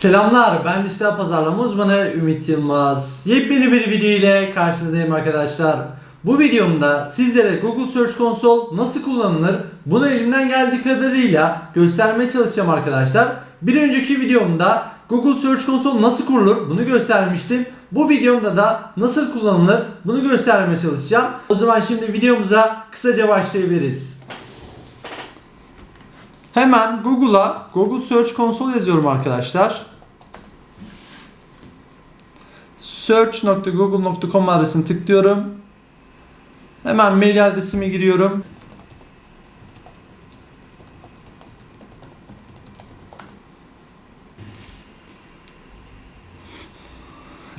Selamlar, ben dijital pazarlama uzmanı Ümit Yılmaz. Yepyeni bir video ile karşınızdayım arkadaşlar. Bu videomda sizlere Google Search Console nasıl kullanılır bunu elimden geldiği kadarıyla göstermeye çalışacağım arkadaşlar. Bir önceki videomda Google Search Console nasıl kurulur bunu göstermiştim. Bu videomda da nasıl kullanılır bunu göstermeye çalışacağım. O zaman şimdi videomuza kısaca başlayabiliriz. Hemen Google'a Google Search Console yazıyorum arkadaşlar. search.google.com adresini tıklıyorum. Hemen mail adresimi giriyorum.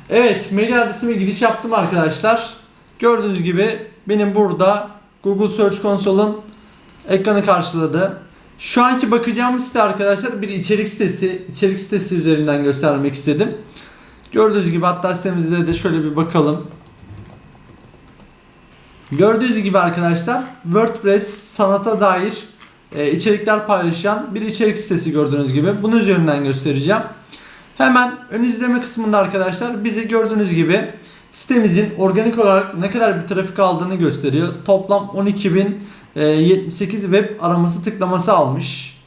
Evet, mail adresime giriş yaptım arkadaşlar. Gördüğünüz gibi benim burada Google Search Console'un ekranı karşıladı. Şu anki bakacağım site arkadaşlar bir içerik sitesi. İçerik sitesi üzerinden göstermek istedim. Gördüğünüz gibi hatta sitemizde de şöyle bir bakalım. Gördüğünüz gibi arkadaşlar WordPress sanata dair e, içerikler paylaşan bir içerik sitesi gördüğünüz gibi. Bunu üzerinden göstereceğim. Hemen ön izleme kısmında arkadaşlar bizi gördüğünüz gibi sitemizin organik olarak ne kadar bir trafik aldığını gösteriyor. Toplam 12.078 web araması tıklaması almış.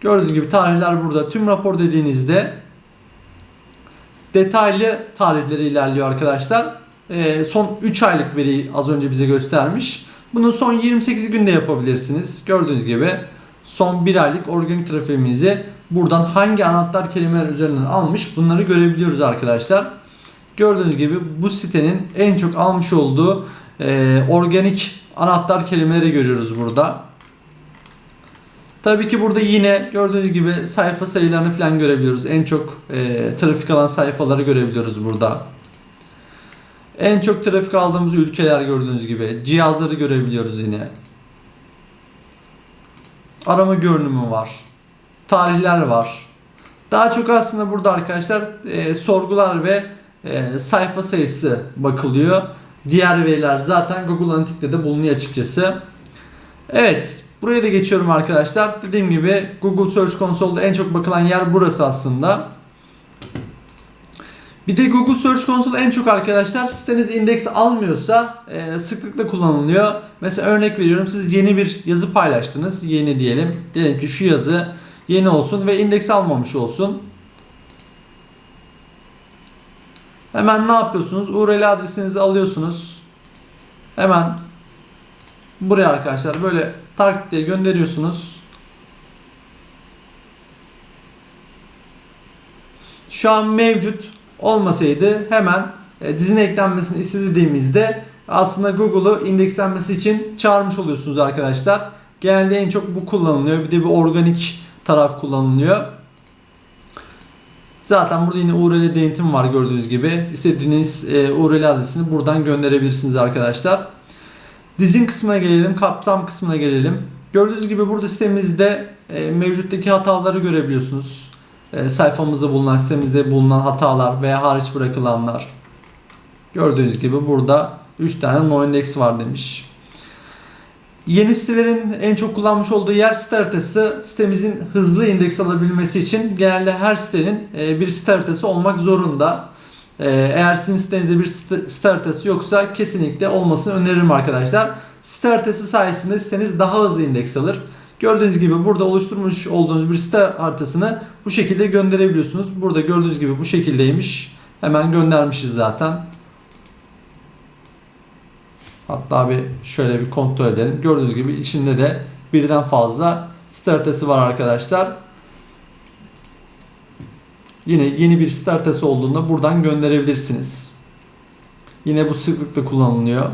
Gördüğünüz gibi tarihler burada. Tüm rapor dediğinizde detaylı tarihleri ilerliyor arkadaşlar. Ee, son 3 aylık veriyi az önce bize göstermiş. Bunu son 28 günde yapabilirsiniz. Gördüğünüz gibi son 1 aylık organik trafiğimizi buradan hangi anahtar kelimeler üzerinden almış bunları görebiliyoruz arkadaşlar. Gördüğünüz gibi bu sitenin en çok almış olduğu e, organik anahtar kelimeleri görüyoruz burada. Tabii ki burada yine gördüğünüz gibi sayfa sayılarını falan görebiliyoruz. En çok e, trafik alan sayfaları görebiliyoruz burada. En çok trafik aldığımız ülkeler gördüğünüz gibi. Cihazları görebiliyoruz yine. Arama görünümü var. Tarihler var. Daha çok aslında burada arkadaşlar e, sorgular ve e, sayfa sayısı bakılıyor. Diğer veriler zaten Google Analytics'te de bulunuyor açıkçası. Evet, buraya da geçiyorum arkadaşlar. Dediğim gibi Google Search Console'da en çok bakılan yer burası aslında. Bir de Google Search Console en çok arkadaşlar siteniz indeks almıyorsa e, sıklıkla kullanılıyor. Mesela örnek veriyorum siz yeni bir yazı paylaştınız. Yeni diyelim. Diyelim ki şu yazı yeni olsun ve indeks almamış olsun. Hemen ne yapıyorsunuz? URL adresinizi alıyorsunuz. Hemen buraya arkadaşlar böyle tak diye gönderiyorsunuz. Şu an mevcut olmasaydı hemen e, dizine eklenmesini istediğimizde aslında Google'u indekslenmesi için çağırmış oluyorsunuz arkadaşlar. Genelde en çok bu kullanılıyor. Bir de bir organik taraf kullanılıyor. Zaten burada yine URL denetim var gördüğünüz gibi. İstediğiniz e, URL adresini buradan gönderebilirsiniz arkadaşlar. Dizin kısmına gelelim, kapsam kısmına gelelim. Gördüğünüz gibi burada sitemizde e, mevcuttaki hataları görebiliyorsunuz. E, sayfamızda bulunan, sitemizde bulunan hatalar veya hariç bırakılanlar. Gördüğünüz gibi burada 3 tane no index var demiş. Yeni sitelerin en çok kullanmış olduğu yer site haritası. Sitemizin hızlı indeks alabilmesi için genelde her sitenin e, bir site haritası olmak zorunda. E, Eğer sizin sitenizde bir haritası yoksa kesinlikle olmasını öneririm arkadaşlar. Haritası sayesinde siteniz daha hızlı indeks alır. Gördüğünüz gibi burada oluşturmuş olduğunuz bir site haritasını bu şekilde gönderebiliyorsunuz. Burada gördüğünüz gibi bu şekildeymiş. Hemen göndermişiz zaten. Hatta bir şöyle bir kontrol edelim. Gördüğünüz gibi içinde de birden fazla site haritası var arkadaşlar. Yine yeni bir site haritası olduğunda buradan gönderebilirsiniz. Yine bu sıklıkla kullanılıyor.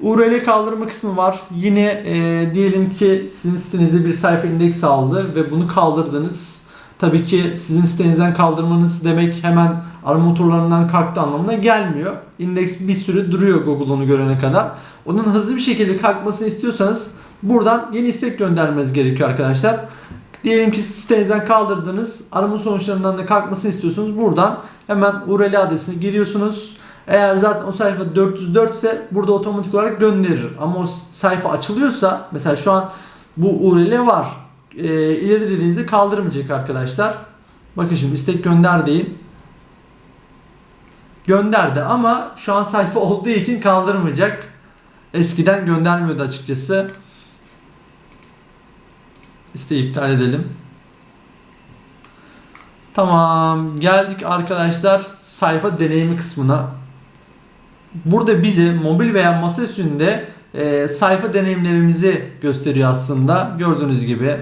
URL kaldırma kısmı var. Yine e, diyelim ki sizin sitenizde bir sayfa indeks aldı ve bunu kaldırdınız. Tabii ki sizin sitenizden kaldırmanız demek hemen arama motorlarından kalktı anlamına gelmiyor. İndeks bir süre duruyor Google onu görene kadar. Onun hızlı bir şekilde kalkmasını istiyorsanız buradan yeni istek göndermeniz gerekiyor arkadaşlar. Diyelim ki sitenizden kaldırdınız. Arama sonuçlarından da kalkmasını istiyorsunuz. Buradan hemen URL adresini giriyorsunuz. Eğer zaten o sayfa 404 ise burada otomatik olarak gönderir. Ama o sayfa açılıyorsa mesela şu an bu URL var. E, ileri dediğinizde kaldırmayacak arkadaşlar. Bakın şimdi istek gönder deyin. Gönderdi ama şu an sayfa olduğu için kaldırmayacak. Eskiden göndermiyordu açıkçası. İsteği iptal edelim. Tamam geldik arkadaşlar sayfa deneyimi kısmına. Burada bize mobil veya masa üstünde e, sayfa deneyimlerimizi gösteriyor aslında gördüğünüz gibi.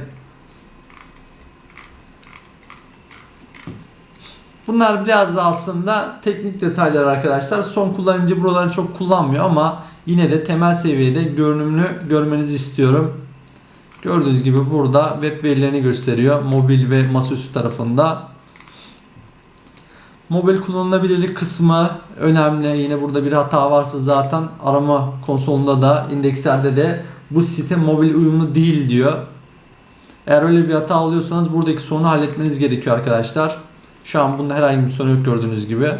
Bunlar biraz da aslında teknik detaylar arkadaşlar. Son kullanıcı buraları çok kullanmıyor ama yine de temel seviyede görünümlü görmenizi istiyorum. Gördüğünüz gibi burada web verilerini gösteriyor. Mobil ve masaüstü tarafında. Mobil kullanılabilirlik kısmı önemli. Yine burada bir hata varsa zaten arama konsolunda da indekslerde de bu site mobil uyumlu değil diyor. Eğer öyle bir hata alıyorsanız buradaki sorunu halletmeniz gerekiyor arkadaşlar. Şu an bunda herhangi bir sorun yok gördüğünüz gibi.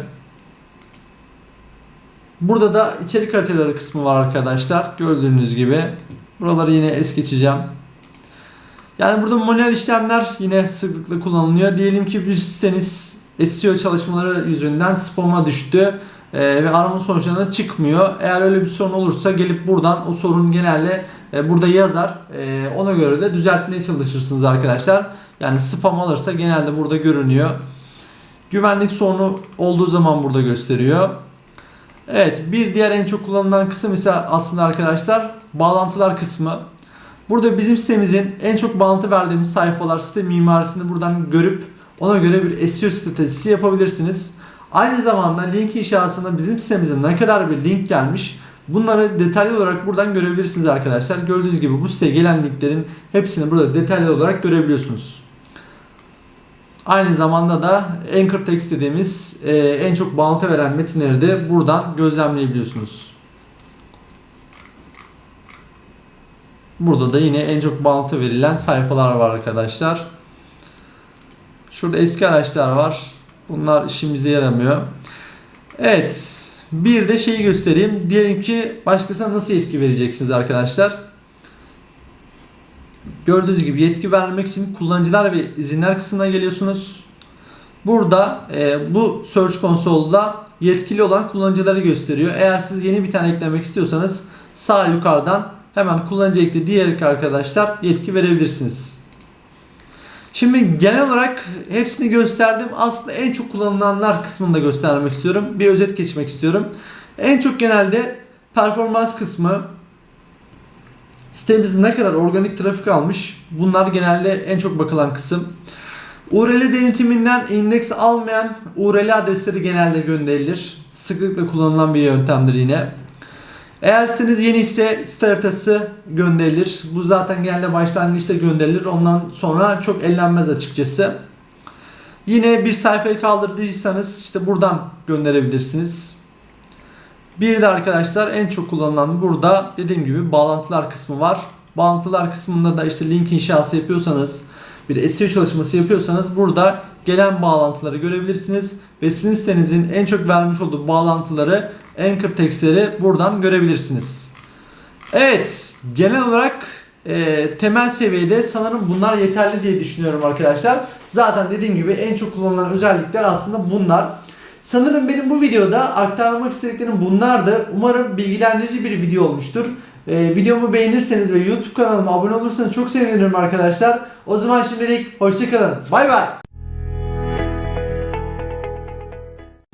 Burada da içerik haritaları kısmı var arkadaşlar. Gördüğünüz gibi. Buraları yine es geçeceğim. Yani burada manuel işlemler yine sıklıkla kullanılıyor. Diyelim ki bir siteniz SEO çalışmaları yüzünden spam'a düştü e, ve arama sonuçlarına çıkmıyor. Eğer öyle bir sorun olursa gelip buradan o sorun genelde e, burada yazar. E, ona göre de düzeltmeye çalışırsınız arkadaşlar. Yani spam alırsa genelde burada görünüyor. Güvenlik sorunu olduğu zaman burada gösteriyor. Evet bir diğer en çok kullanılan kısım ise aslında arkadaşlar bağlantılar kısmı. Burada bizim sitemizin en çok bağlantı verdiğimiz sayfalar site mimarisini buradan görüp ona göre bir SEO stratejisi yapabilirsiniz. Aynı zamanda link inşasında bizim sitemize ne kadar bir link gelmiş bunları detaylı olarak buradan görebilirsiniz arkadaşlar. Gördüğünüz gibi bu siteye gelen linklerin hepsini burada detaylı olarak görebiliyorsunuz. Aynı zamanda da anchor text dediğimiz e, en çok bağlantı veren metinleri de buradan gözlemleyebiliyorsunuz. Burada da yine en çok bağlantı verilen sayfalar var arkadaşlar. Şurada eski araçlar var. Bunlar işimize yaramıyor. Evet. Bir de şeyi göstereyim. Diyelim ki başkasına nasıl yetki vereceksiniz arkadaşlar. Gördüğünüz gibi yetki vermek için kullanıcılar ve izinler kısmına geliyorsunuz. Burada e, bu Search Console'da yetkili olan kullanıcıları gösteriyor. Eğer siz yeni bir tane eklemek istiyorsanız sağ yukarıdan hemen kullanıcı ekle diyerek arkadaşlar yetki verebilirsiniz. Şimdi genel olarak hepsini gösterdim. Aslında en çok kullanılanlar kısmını da göstermek istiyorum. Bir özet geçmek istiyorum. En çok genelde performans kısmı, Sitemiz ne kadar organik trafik almış? Bunlar genelde en çok bakılan kısım. URL denetiminden indeks almayan URL adresleri genelde gönderilir. Sıklıkla kullanılan bir yöntemdir yine. Eğer siteniz yeni ise site haritası gönderilir. Bu zaten genelde başlangıçta gönderilir. Ondan sonra çok ellenmez açıkçası. Yine bir sayfayı kaldırdıysanız işte buradan gönderebilirsiniz. Bir de arkadaşlar en çok kullanılan burada dediğim gibi bağlantılar kısmı var. Bağlantılar kısmında da işte link inşası yapıyorsanız bir SEO çalışması yapıyorsanız burada gelen bağlantıları görebilirsiniz ve sizin sitenizin en çok vermiş olduğu bağlantıları anchor textleri buradan görebilirsiniz. Evet genel olarak e, temel seviyede sanırım bunlar yeterli diye düşünüyorum arkadaşlar. Zaten dediğim gibi en çok kullanılan özellikler aslında bunlar. Sanırım benim bu videoda aktarmak istediklerim bunlardı. Umarım bilgilendirici bir video olmuştur. Ee, videomu beğenirseniz ve YouTube kanalıma abone olursanız çok sevinirim arkadaşlar. O zaman şimdilik hoşçakalın. Bay bay.